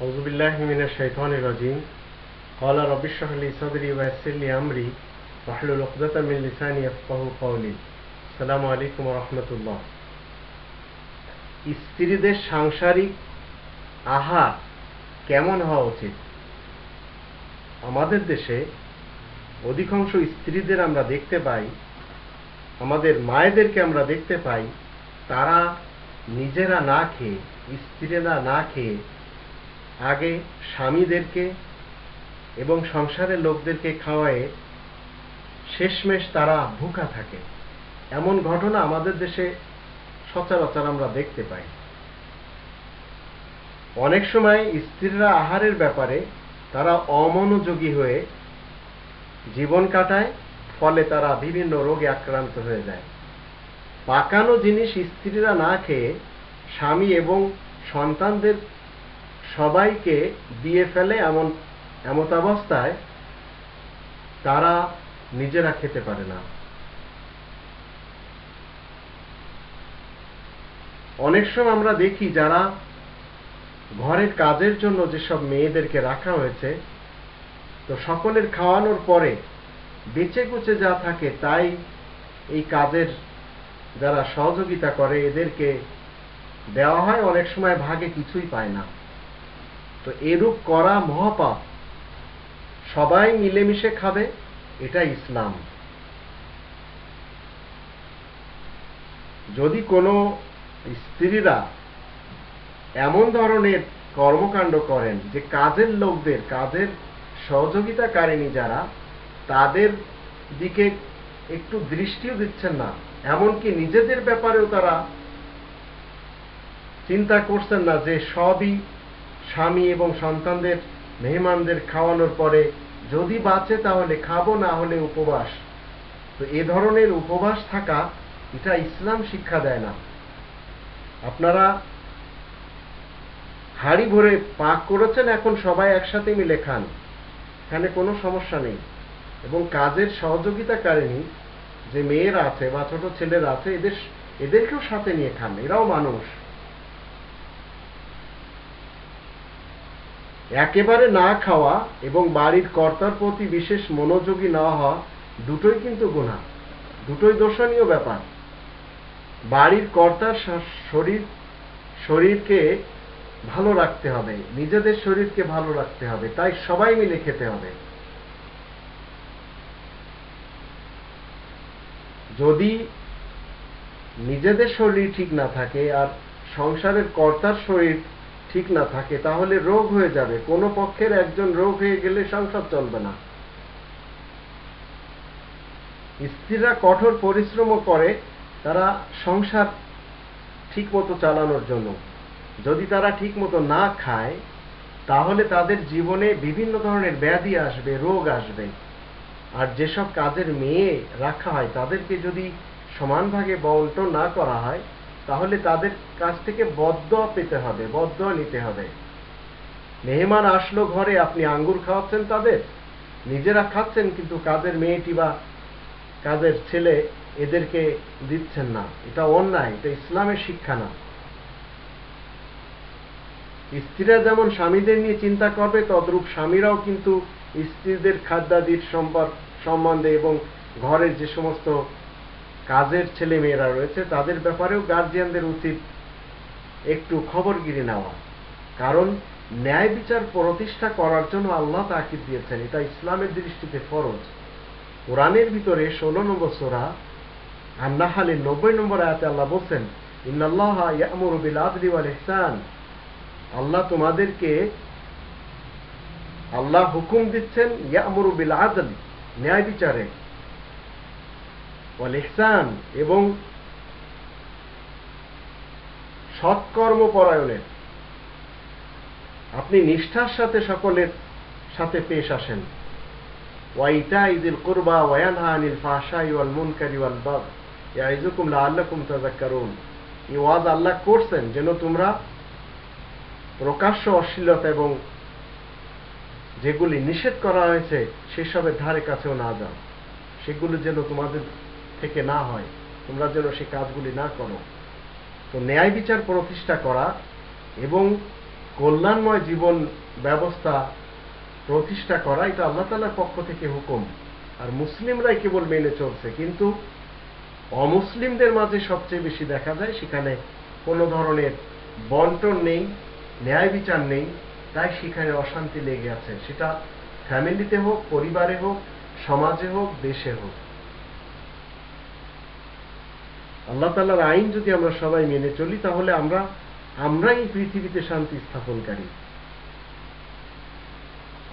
أعوذ بالله من الشيطان الرجيم قال رب اشرح لي صدري ويسر لي أمري واحلل عقدة من لساني يفقهوا قولي السلام عليكم ورحمة الله স্ত্রীদের সাংসারিক আহার কেমন হওয়া উচিত আমাদের দেশে অধিকাংশ স্ত্রীদের আমরা দেখতে পাই আমাদের মায়েদেরকে আমরা দেখতে পাই তারা নিজেরা না খেয়ে স্ত্রীরা না খেয়ে আগে স্বামীদেরকে এবং সংসারের লোকদেরকে খাওয়ায়ে শেষমেশ তারা ভুকা থাকে। এমন ঘটনা আমাদের দেশে সচরাচর আমরা দেখতে পাই। অনেক সময় স্ত্রীরা আহারের ব্যাপারে তারা অমনোযোগী হয়ে জীবন কাটায়, ফলে তারা বিভিন্ন রোগে আক্রান্ত হয়ে যায়। পাকানো জিনিস স্ত্রীরা না খেয়ে স্বামী এবং সন্তানদের সবাইকে দিয়ে ফেলে এমন, এমত অবস্থায় তারা নিজেরা খেতে পারে না। অনেক সময় আমরা দেখি যারা ঘরের কাজের জন্য যেসব মেয়েদেরকে রাখা হয়েছে, তো সকলের খাওয়ানোর পরে বেঁচে কুচে যা থাকে তাই এই কাজের যারা সহযোগিতা করে এদেরকে দেওয়া হয়, অনেক সময় ভাগে কিছুই পায় না। তো এরূপ করা মহাপাপ সবাই মিলেমিশে খাবে এটা ইসলাম। যদি কোনো স্ত্রীরা এমন ধরনের কর্মকাণ্ড করেন যে কাজের লোকদের, কাজের সহযোগিতাকারিণী যারা, তাদের দিকে একটু দৃষ্টিও দিচ্ছেন না, এমনকি নিজেদের ব্যাপারেও তারা চিন্তা করছেন না যে সবই স্বামী এবং সন্তানদের, মেহমানদের খাওয়ানোর পরে, যদি বাঁচে তাহলে খাব, না হলে উপবাস। তো এ ধরনের উপবাস থাকা, এটা ইসলাম শিক্ষা দেয় না। আপনারা হাড়ি ভরে পাক করেছেন, এখন সবাই একসাথে মিলে খান। এখানে কোনো সমস্যা নেই। এবং কাজের সহযোগিতা সহযোগিতাকারিণী যে মেয়েরা আছে বা ছোট ছেলেরা আছে, এদের, এদেরকেও সাথে নিয়ে খান, এরাও মানুষ। একেবারে না খাওয়া এবং বাড়ির কর্তার প্রতি বিশেষ মনোযোগী না হওয়া দুটোই কিন্তু গুণা দুটোই দর্শনীয় ব্যাপার। বাড়ির কর্তার শরীর, শরীরকে ভালো রাখতে হবে, নিজেদের শরীরকে ভালো রাখতে হবে, তাই সবাই মিলে খেতে হবে। যদি নিজেদের শরীর ঠিক না থাকে আর সংসারের কর্তার শরীর ঠিক না থাকে, তাহলে রোগ হয়ে যাবে। কোনো পক্ষের একজন রোগ হয়ে গেলে সংসার চলবে না। স্ত্রীরা কঠোর পরিশ্রমও করে, তারা সংসার ঠিক মতো চালানোর জন্য। যদি তারা ঠিক মতো না খায়, তাহলে তাদের জীবনে বিভিন্ন ধরনের ব্যাধি আসবে, রোগ আসবে। আর যেসব কাজের মেয়ে রাখা হয়, তাদেরকে যদি সমান ভাগে বন্টন না করা হয় তাহলে তাদের কাছ থেকে বদ্ধ পেতে হবে বদ্ধ নিতে হবে। মেহমান আসলো ঘরে, আপনি আঙ্গুর খাওয়াচ্ছেন তাদের, নিজেরা খাচ্ছেন, কিন্তু কাজের মেয়েটি বা কাজের ছেলে এদেরকে দিচ্ছেন না। এটা অন্যায়, এটা ইসলামের শিক্ষা না। স্ত্রীরা যেমন স্বামীদের নিয়ে চিন্তা করবে, তদ্রূপ স্বামীরাও কিন্তু স্ত্রীদের খাদ্যাদির সম্পর্ক সম্বন্ধে এবং ঘরের যে সমস্ত কাজের ছেলে মেয়েরা রয়েছে, তাদের ব্যাপারেও গার্জিয়ানদের উচিত একটু খবরগিরি নেওয়া। কারণ ন্যায় বিচার প্রতিষ্ঠা করার জন্য আল্লাহ তাকিদ দিয়েছেন, এটা ইসলামের দৃষ্টিতে ফরজ। কোরআনের ভিতরে ষোলো নম্বর সোরা আন্নাহালের নব্বই নম্বর আয়াতে আল্লাহ বলছেন আল্লাহ তোমাদেরকে, আল্লাহ হুকুম দিচ্ছেন, ইয়ামুরু বিল আদল ন্যায় বিচারে। ওয়াল এবং সৎকর্ম পরায়ণের। আপনি নিষ্ঠার সাথে সকলের সাথে পেশ আসেন। কুরবা ইয়াইজুকুম লাআল্লাকুম তাযাক্কারুন। ওয়াজ আল্লাহ করছেন যেন তোমরা প্রকাশ্য অশ্লীলতা এবং যেগুলি নিষেধ করা হয়েছে, সেসবের ধারে কাছেও না যাও। সেগুলো যেন তোমাদের থেকে না হয়, তোমরা যেন সে কাজগুলি না করো। তো ন্যায় বিচার প্রতিষ্ঠা করা এবং কল্যাণময় জীবন ব্যবস্থা প্রতিষ্ঠা করা, এটা আল্লাহ তালার পক্ষ থেকে হুকুম। আর মুসলিমরাই কেবল মেনে চলছে, কিন্তু অমুসলিমদের মাঝে সবচেয়ে বেশি দেখা যায় সেখানে কোনো ধরনের বন্টন নেই, ন্যায় বিচার নেই, তাই সেখানে অশান্তি লেগে আছে। সেটা ফ্যামিলিতে হোক, পরিবারে হোক, সমাজে হোক, দেশে হোক। আল্লাহ তালার আইন যদি আমরা সবাই মেনে চলি তাহলে আমরা আমরাই পৃথিবীতে শান্তি স্থাপনকারী।